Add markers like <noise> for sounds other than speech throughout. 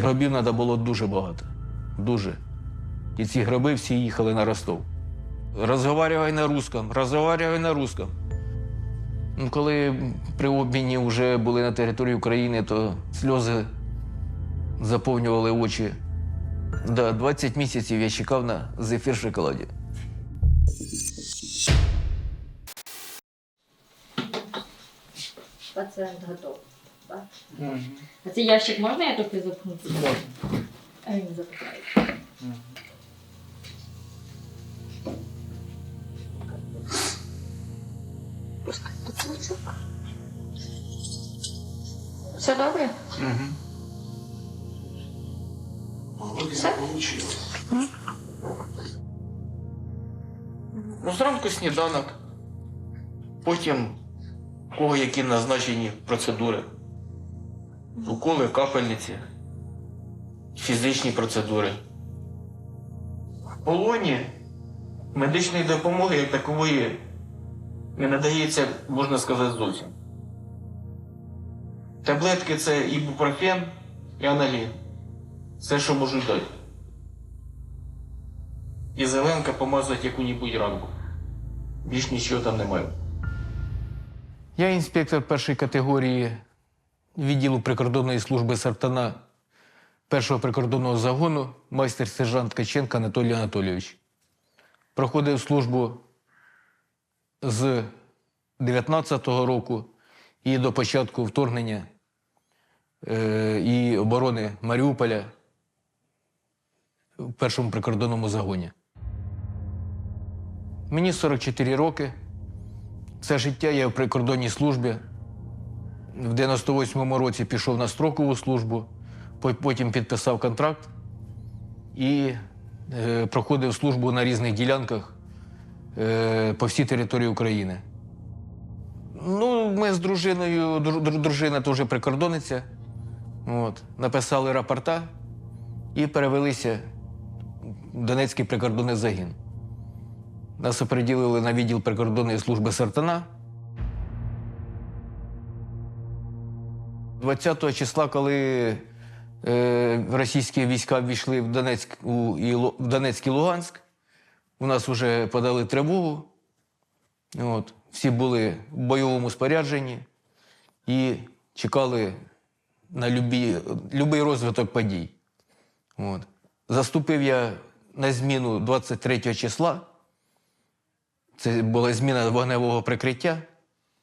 Гробів треба було дуже багато. Дуже. І ці гроби всі їхали на Ростов. Розговарювай на русском, розговарювай на русском. Ну, коли при обміні вже були на території України, то сльози заповнювали очі. Да, 20 місяців я чекав на зефір в шоколаді. Пацієнт Так? А цей ящик можна я трохи запхнути? Можна. А він запихає. Все добре? Все? Ну, зранку сніданок. Потім кого які назначені процедури. Уколи, капельниці, фізичні процедури. В полоні медичної допомоги як такової не надається, можна сказати, зовсім. Таблетки це ібупрофен і аналін. Все, що можуть дати. І зеленка помазати яку-небудь ранку. Більш нічого там немає. Я інспектор першої категорії відділу прикордонної служби Сартана першого прикордонного загону, майстер сержант Ткаченко Анатолій Анатолійович. Проходив службу з 19-го року і до початку вторгнення е, і оборони Маріуполя в першому прикордонному загоні. Мені 44 роки. Це життя я в прикордонній службі. В 98-му році пішов на строкову службу, потім підписав контракт і е, проходив службу на різних ділянках е, по всій території України. Ну, ми з дружиною, дру- дру- дружина теж прикордонниця. От, написали рапорта і перевелися в Донецький прикордонний загін. Нас оприділили на відділ прикордонної служби Сартана. 20 числа, коли е, російські війська ввійшли в Донецьк, у, і, в Донецьк і Луганськ, у нас вже подали тривогу. От, всі були в бойовому спорядженні і чекали на любий розвиток подій. От. Заступив я на зміну 23 числа. Це була зміна вогневого прикриття.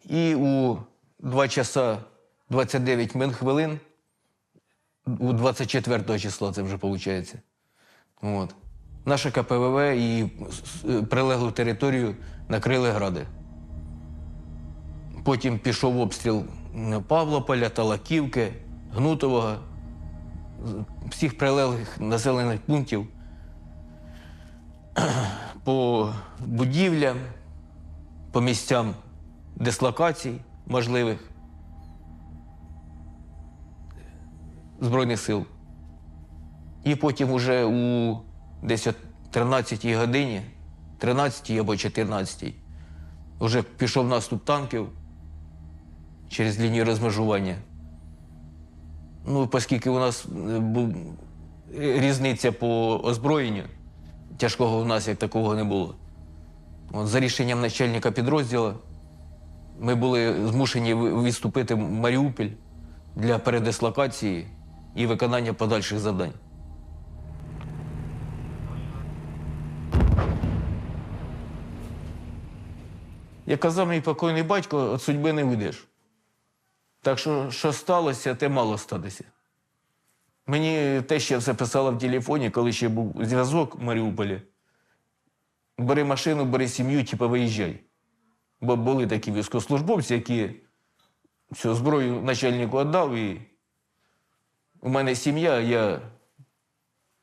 І у 2 часа 29 мин хвилин, у 24 числа це вже виходить. От. Наша КПВВ і прилеглу територію накрили гради. Потім пішов обстріл Павлополя, Талаківки, Гнутового, всіх прилеглих населених пунктів <clears throat> по будівлям, по місцям дислокацій можливих Збройних сил. І потім уже у десь о 13-й годині, 13-й або 14-й, вже пішов наступ танків через лінію розмежування. Ну, оскільки у нас е, е, різниця по озброєнню, тяжкого у нас як такого не було. От, за рішенням начальника підрозділу ми були змушені відступити в Маріуполь для передислокації і виконання подальших завдань. Як казав мій покойний батько, від судьби не вийдеш. Так що, що сталося, те мало статися. Мені те, що все писала в телефоні, коли ще був зв'язок в Маріуполі. Бери машину, бери сім'ю, типу виїжджай. Бо були такі військовослужбовці, які всю зброю начальнику віддав, і у мене сім'я, я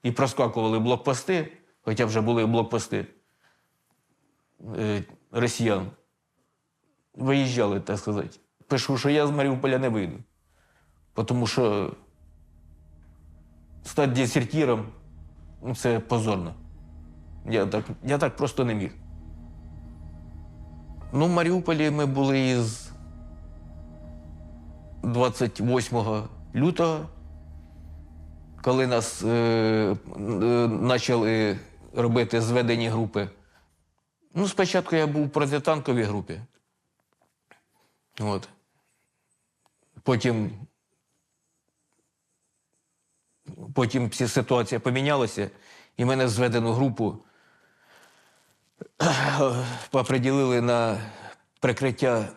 і проскакували блокпости, хоча вже були блокпости е, росіян. Виїжджали, так сказати. Пишу, що я з Маріуполя не вийду. Тому що стати дезертиром ну, це позорно. Я так, я так просто не міг. Ну, в Маріуполі ми були із 28 лютого коли нас е, е, почали робити зведені групи. Ну, спочатку я був в протитанковій групі. От. Потім, потім ця ситуація помінялася, і мене зведену групу оприділили на прикриття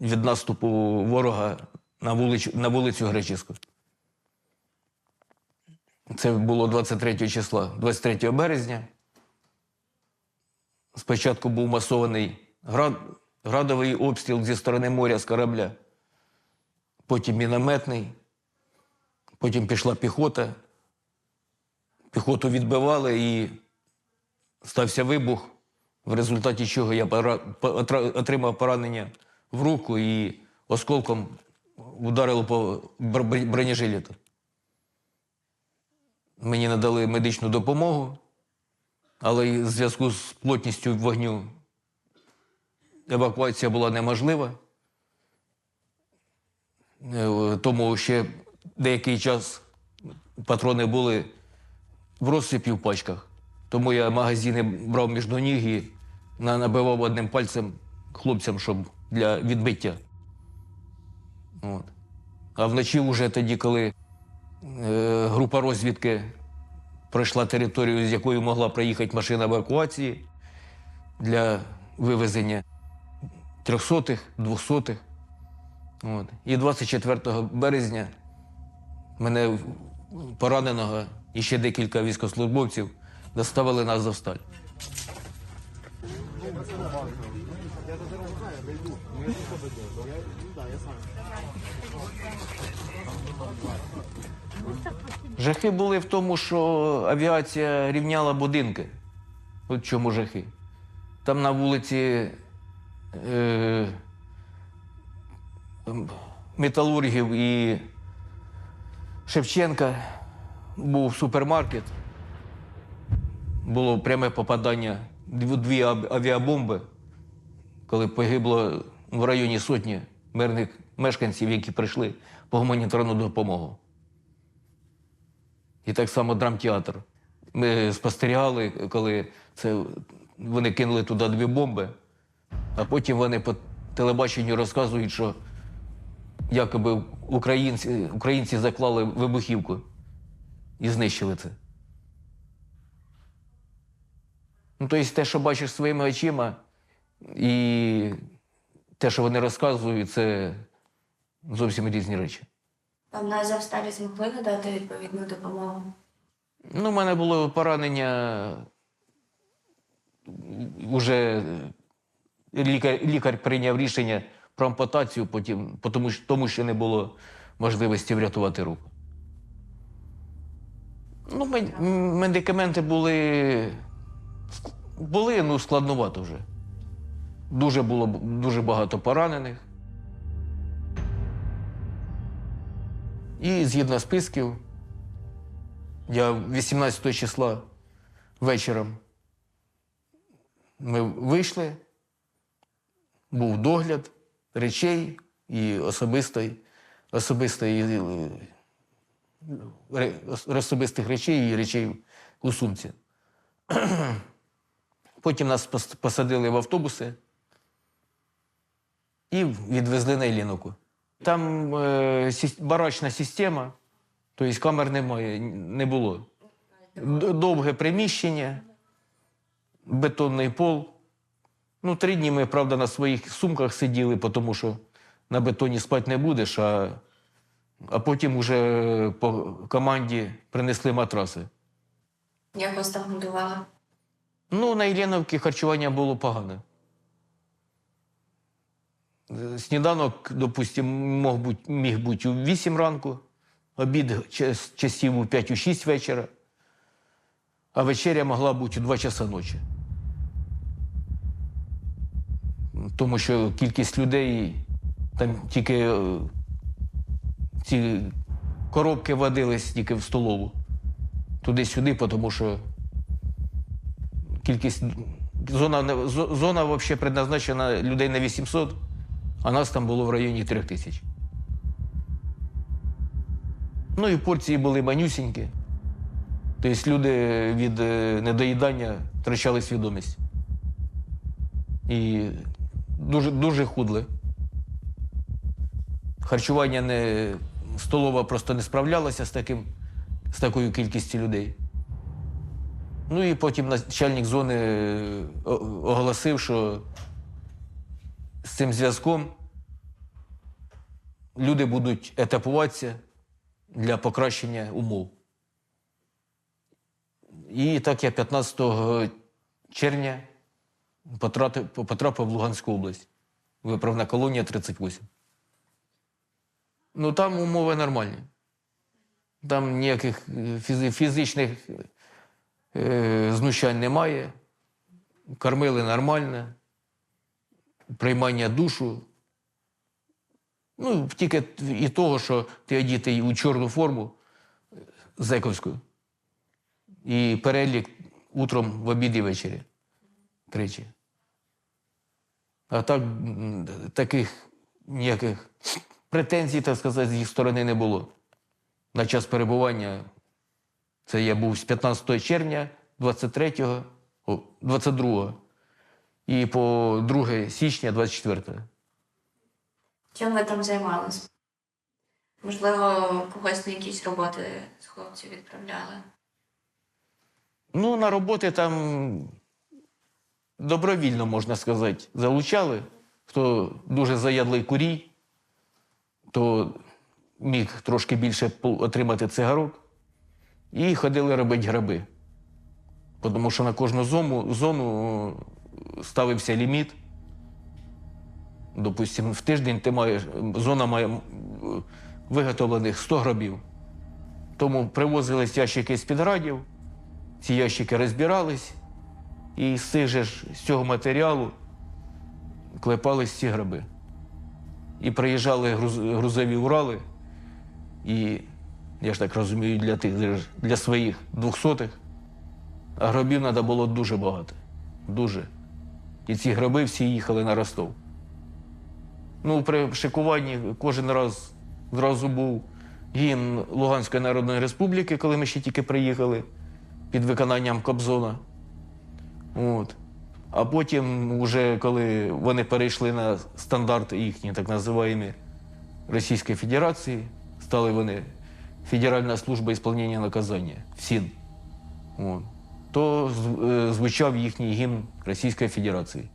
від наступу ворога на вулицю, на вулицю Греческу. Це було 23 числа, 23 березня. Спочатку був масований град, градовий обстріл зі сторони моря з корабля, потім мінометний, потім пішла піхота. Піхоту відбивали і стався вибух, в результаті чого я отримав поранення в руку і осколком ударило по бронежилету. Мені надали медичну допомогу, але в зв'язку з плотністю вогню евакуація була неможлива. Е, Тому ще деякий час патрони були в розсипі в пачках. Тому я магазини брав між ніг і набивав одним пальцем хлопцям, щоб для відбиття. От. А вночі, вже тоді, коли група розвідки пройшла територію, з якою могла проїхати машина евакуації для вивезення трьохсотих, двохсотих. От. І 24 березня мене пораненого і ще декілька військовослужбовців доставили на Азовсталь. Жахи були в тому, що авіація рівняла будинки. От чому жахи. Там на вулиці е, металургів і Шевченка був супермаркет. Було пряме попадання дв- дві авіабомби, коли погибло в районі сотні мирних мешканців, які прийшли по гуманітарну допомогу. І так само драмтеатр. Ми спостерігали, коли це, вони кинули туди дві бомби, а потім вони по телебаченню розказують, що якоби українці, українці заклали вибухівку і знищили це. Ну, тобто те, що бачиш своїми очима, і те, що вони розказують, це зовсім різні речі. Вам на Азовсталі змогли надати відповідну допомогу? Ну, у мене було поранення. Уже лікар, лікар прийняв рішення про ампутацію, потім, тому, тому що не було можливості врятувати руку. Ну, медикаменти були, були ну, складновато вже. Дуже було дуже багато поранених. І згідно списків, я 18 числа вечором ми вийшли, був догляд речей і особистої, особистої, е, особистих речей і речей у сумці. <clears throat> Потім нас посадили в автобуси і відвезли на Ілліновку. Там е, барачна система, тобто камер немає, не було. Довге приміщення, бетонний пол. Ну, три дні ми, правда, на своїх сумках сиділи, тому що на бетоні спати не будеш, а, а потім уже по команді принесли матраси. Як вас там годували? Ну, на Єленовці харчування було погане. Сніданок, допустимо, мог бути, міг бути у 8 ранку, обід часів у 5-6 вечора, а вечеря могла бути у 2 часа ночі. Тому що кількість людей, там тільки е, ці коробки водились тільки в столову. Туди-сюди, тому що кількість зона, зона взагалі предназначена людей на 800, а нас там було в районі 3 тисяч. Ну і порції були манюсінькі. Тобто люди від е, недоїдання втрачали свідомість. І дуже, дуже худли. Харчування не, столова просто не справлялася з, таким, з такою кількістю людей. Ну і потім начальник зони е, оголосив, що з цим зв'язком люди будуть етапуватися для покращення умов. І так я 15 червня потрапив, в Луганську область. Виправна колонія 38. Ну там умови нормальні. Там ніяких е, фізи- фізичних е, знущань немає. Кормили нормально, приймання душу. Ну, тільки і того, що ти одітий у чорну форму е, зековську. І перелік утром в обід і ввечері. Тричі. А так, таких ніяких претензій, так сказати, з їх сторони не було. На час перебування це я був з 15 червня 23-го, 22-го і по 2 січня 24-го. Чим ви там займалися? Можливо, когось на якісь роботи з хлопців відправляли. Ну, на роботи там добровільно, можна сказати, залучали. Хто дуже заядлий курій, то міг трошки більше отримати цигарок. І ходили робити граби. Тому що на кожну зону, зону ставився ліміт. Допустимо, в тиждень ти маєш, зона має виготовлених 100 грабів. Тому привозились ящики з-під градів, ці ящики розбирались, і з, цих же ж, з цього матеріалу клепались ці граби. І приїжджали груз- грузові Урали, і, я ж так розумію, для тих для своїх двохсотих, а гробів треба було дуже багато. Дуже. І ці гроби всі їхали на Ростов. Ну, при шикуванні кожен раз зразу був гімн Луганської Народної Республіки, коли ми ще тільки приїхали під виконанням Кобзона. От. А потім, вже коли вони перейшли на стандарти їхні, так називаємо Російської Федерації, стали вони Федеральна служба ісполнення наказання ФСІН. От. То е, звучав їхній гімн Російської Федерації.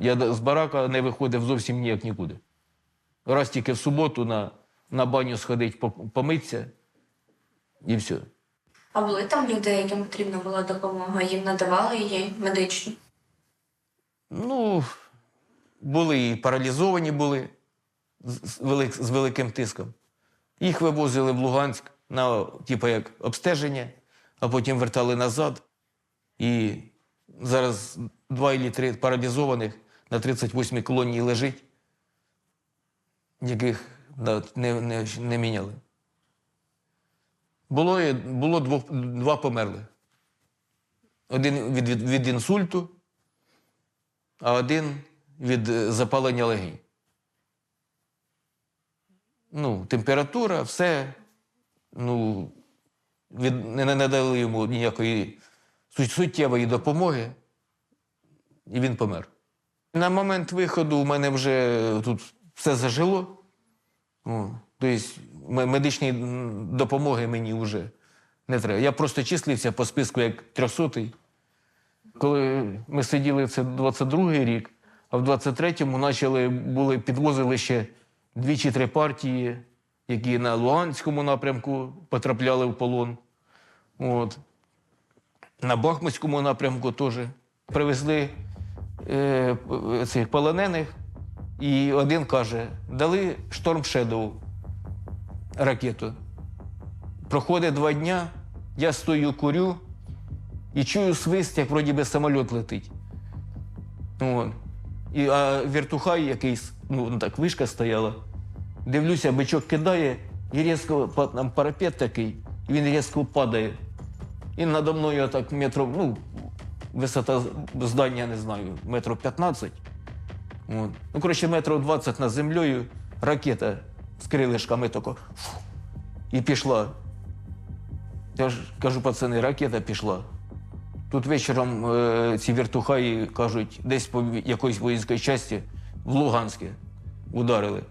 Я з барака не виходив зовсім ніяк нікуди. Раз тільки в суботу на, на баню сходить, помитися і все. А були там люди, яким потрібна була допомога, їм надавали її медичну. Ну, були і паралізовані були з, з, велик, з великим тиском. Їх вивозили в Луганськ на типу, як обстеження, а потім вертали назад. І зараз два або три паралізованих на 38-й колонії лежить, яких не, не, не міняли. Було, було двох, два померли. Один від, від, від інсульту, а один від е, запалення легень. Ну, температура, все. Ну, не надали йому ніякої суттєвої допомоги, і він помер. На момент виходу у мене вже тут все зажило. Тобто медичної допомоги мені вже не треба. Я просто числився по списку як трьохсотий. Коли ми сиділи, це 22-й рік, а в 23-му почали, були, підвозили ще дві чи три партії, які на Луганському напрямку потрапляли в полон. От. На Бахмутському напрямку теж привезли е, цих полонених, і один каже: дали Шторм Шедоу ракету. Проходить два дня, я стою, курю і чую свист, як вроді би самоліт летить. От. І, а вертухай якийсь, ну так, вишка стояла. Дивлюся, бичок кидає, і різко там парапет такий, і він різко падає. І надо мною так метрів, ну, висота здання, не знаю, метрів 15. От. Ну, коротше, метрів 20 над землею, ракета з крилишками тако. фу. і пішла. Я ж кажу, пацани, ракета пішла. Тут вечором е, ці вертухаї кажуть, десь по якоїсь воїнської часті в Луганське ударили.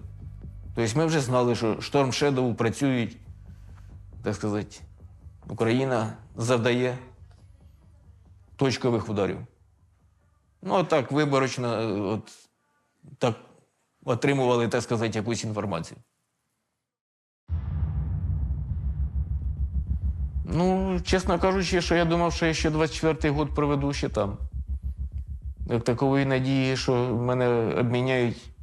Тобто ми вже знали, що шторм Шедоу працюють, так сказати, Україна завдає точкових ударів. Ну, а так, виборочно, от, так отримували, так сказати, якусь інформацію. Ну, чесно кажучи, що я думав, що я ще 24-й год проведу ще там. Як такової надії, що мене обміняють,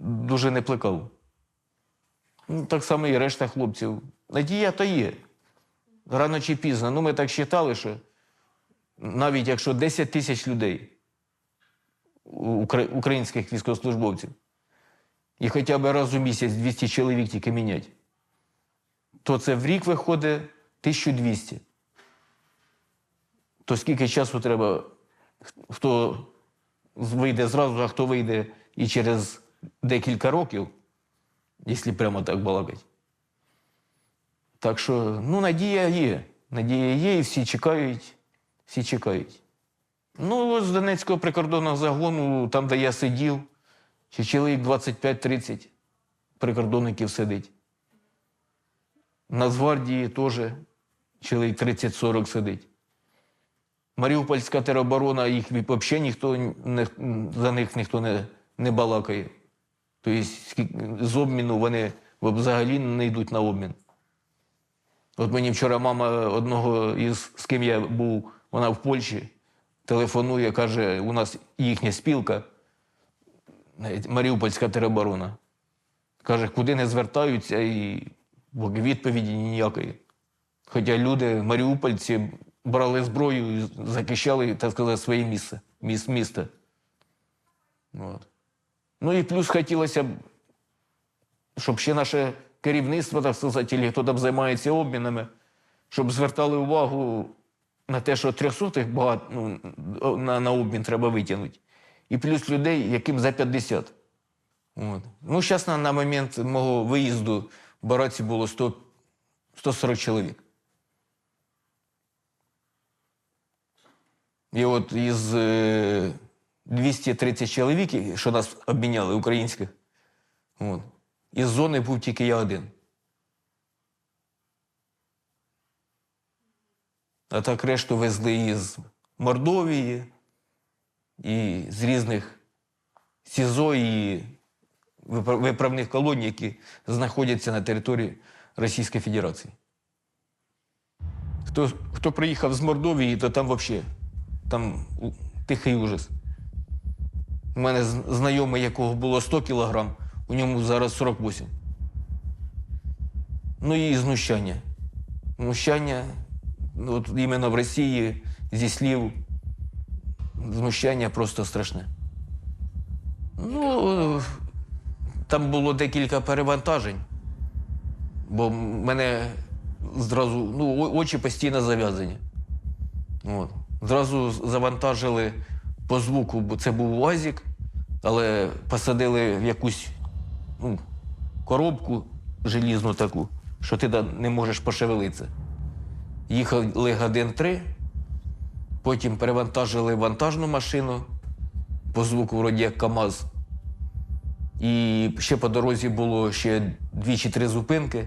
дуже не плекав. Ну, так само і решта хлопців. Надія то є. Рано чи пізно. Ну, ми так вважали, що навіть якщо 10 тисяч людей, українських військовослужбовців, і хоча б раз у місяць 200 чоловік тільки мінять, то це в рік виходить 1200. То скільки часу треба, хто вийде зразу, а хто вийде і через декілька років, якщо прямо так балакать. Так що, ну, надія є. Надія є, і всі чекають, всі чекають. Ну, ось з Донецького прикордонного загону, там, де я сидів, ще чоловік 25-30 прикордонників сидить. Нацгвардії теж чоловік 30-40 сидить. Маріупольська тероборона, їх взагалі ніхто за них ніхто не, не балакає. Тобто з обміну вони взагалі не йдуть на обмін. От мені вчора мама одного із з ким я був, вона в Польщі, телефонує, каже, у нас їхня спілка, Маріупольська тероборона. Каже, куди не звертаються, і відповіді ніякої. Хоча люди, маріупольці, брали зброю захищали, так сказати, своє місце, міс, місто. От. Ну і плюс хотілося б, щоб ще наше керівництво, так сказати, хто там займається обмінами, щоб звертали увагу на те, що трьохсотих багато ну, на, на обмін треба витягнути. І плюс людей, яким за 50. От. Ну, зараз на, на момент мого виїзду в Бараці було 100, 140 чоловік. І от із е, 230 чоловік, що нас обміняли, українських, от, із зони був тільки я один. А так решту везли із Мордовії, і з різних СІЗО і виправних колоній, які знаходяться на території Російської Федерації. Хто, хто приїхав з Мордовії, то там взагалі там тихий ужас. У мене знайомий, якого було 100 кілограм, у ньому зараз 48. Ну і знущання. Знущання, ну, от іменно в Росії, зі слів, знущання просто страшне. Ну, там було декілька перевантажень, бо мене зразу, ну, очі постійно зав'язані. От. Зразу завантажили по звуку, бо це був УАЗик, але посадили в якусь ну, коробку желізну таку, що ти не можеш пошевелитися. Їхали годин три, потім перевантажили вантажну машину, по звуку вроді як КАМАЗ. І ще по дорозі було ще дві чи три зупинки,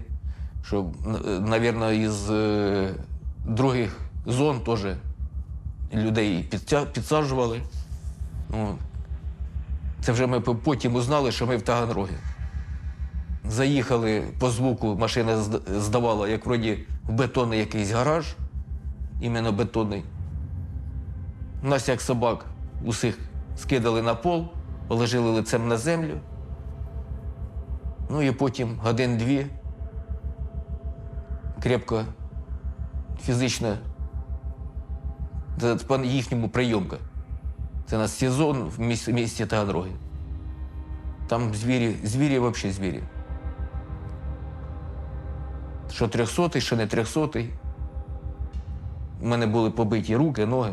що, мабуть, із е, других зон теж людей підсаджували. От. Це вже ми потім узнали, що ми в Таганрогі. Заїхали по звуку, машина здавала, як вроді в бетонний якийсь гараж, іменно бетонний. Нас, як собак, усіх скидали на пол, положили лицем на землю. Ну і потім годин-дві крепко фізично по їхньому прийомка. Це у нас сезон в місті, місті. Там звірі, звірі взагалі звірі. Що трьохсотий, що не трьохсотий. У мене були побиті руки, ноги.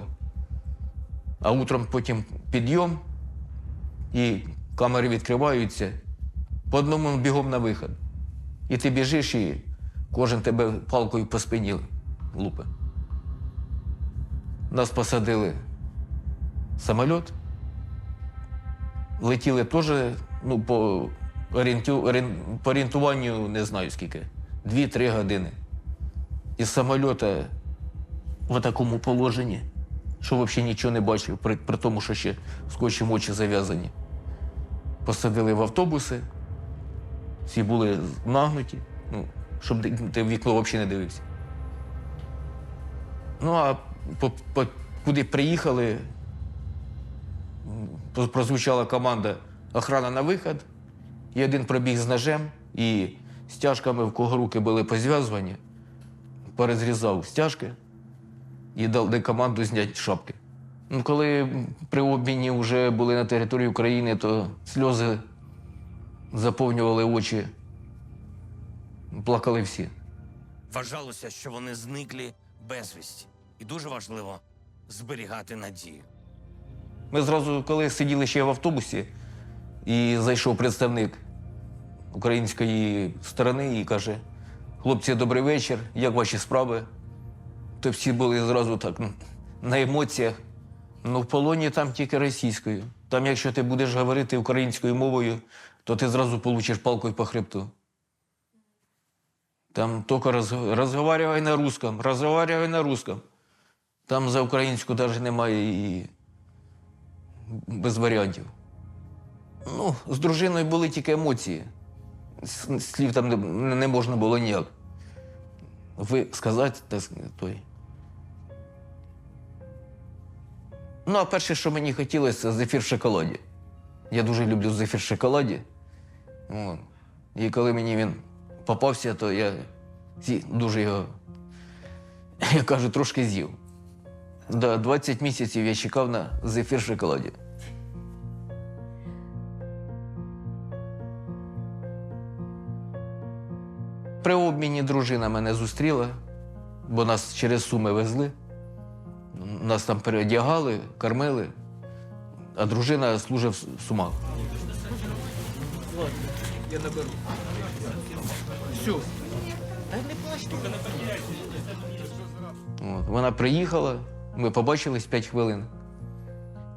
А утром потім підйом, і камери відкриваються, по одному бігом на вихід. І ти біжиш і кожен тебе палкою по спині лупе. Нас посадили самоліт. Летіли теж, ну, по, по орієнтуванню не знаю скільки. Дві-три години. Із самольота в такому положенні, що взагалі нічого не бачив, при, при тому, що ще скотчем очі зав'язані. Посадили в автобуси, всі були нагнуті, ну, щоб ти- вікно взагалі не дивився. Ну, а по, по, куди приїхали, прозвучала команда охрана на вихід, і один пробіг з ножем і стяжками, в кого руки були позв'язані, перезрізав стяжки і дали команду зняти шапки. Ну, коли при обміні вже були на території України, то сльози заповнювали очі. Плакали всі. Вважалося, що вони зниклі безвісті. І дуже важливо зберігати надію. Ми зразу, коли сиділи ще в автобусі, і зайшов представник української сторони і каже: хлопці, добрий вечір, як ваші справи? То всі були зразу так ну, на емоціях. Ну, в полоні там тільки російською. Там, якщо ти будеш говорити українською мовою, то ти зразу получиш палкою по хребту. Там тільки роз, розговарювай на русском, розговарювай на русском. Там за українську навіть немає і без варіантів. Ну, з дружиною були тільки емоції. Слів там не, не можна було ніяк. Ви сказати, так той. Ну, а перше, що мені хотілося, зефір в шоколаді. Я дуже люблю зефір в шоколаді. І коли мені він попався, то я дуже його, я кажу, трошки з'їв. Да, 20 місяців я чекав на зефір в шоколаді. При обміні дружина мене зустріла, бо нас через суми везли. Нас там переодягали, кормили, а дружина служить в Сумах. От, вона приїхала, ми побачились 5 хвилин.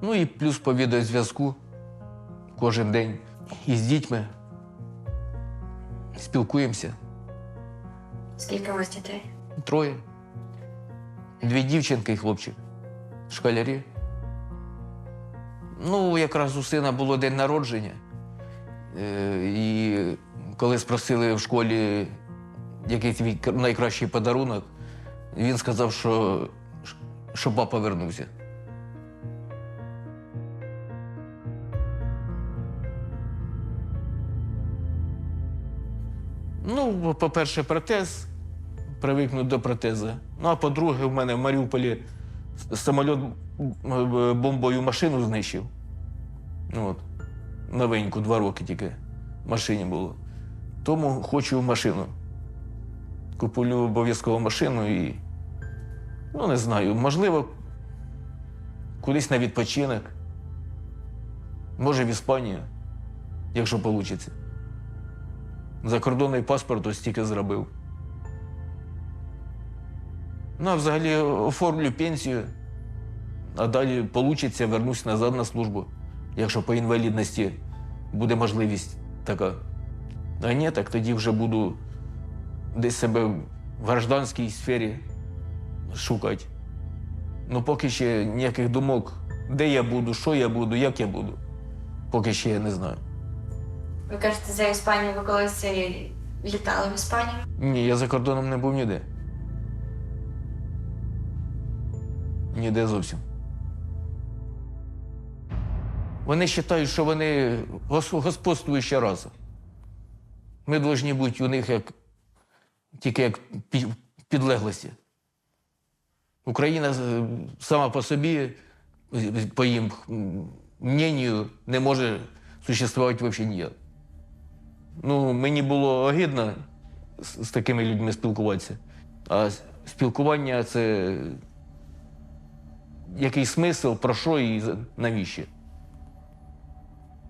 Ну і плюс по відеозв'язку кожен день із дітьми спілкуємося. Скільки у вас дітей? Троє. Дві дівчинки і хлопчик. Школярі. Ну, якраз у сина було день народження. Е, і коли спросили в школі який твій найкращий подарунок, він сказав, що, що папа вернувся. Ну, по-перше, протез, привикнути до протеза. Ну, а по-друге, в мене в Маріуполі самоліт бомбою машину знищив. Ну, от. Новеньку, два роки тільки в машині було. Тому хочу машину. Куплю обов'язково машину і. Ну, не знаю, можливо, кудись на відпочинок. Може, в Іспанію, якщо вийде. Закордонний паспорт ось тільки зробив. Ну, а взагалі оформлю пенсію, а далі вийде, вернусь назад на службу, якщо по інвалідності буде можливість така. А ні, так тоді вже буду десь себе в гражданській сфері шукати. Ну, поки ще ніяких думок, де я буду, що я буду, як я буду, поки ще я не знаю. Ви кажете, за Іспанію ви колись літали в Іспанію? Ні, я за кордоном не був ніде. Ніде зовсім. Вони вважають, що вони гос- господствуюча раса. Ми повинні бути у них як, тільки як пі- підлеглості. Україна е, сама по собі, по їм м, мненню, не може существувати взагалі ніяк. Ну, мені було огидно з, з такими людьми спілкуватися. А спілкування це який смисл, про що і навіщо.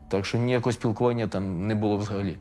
Так що ніякого спілкування там не було взагалі.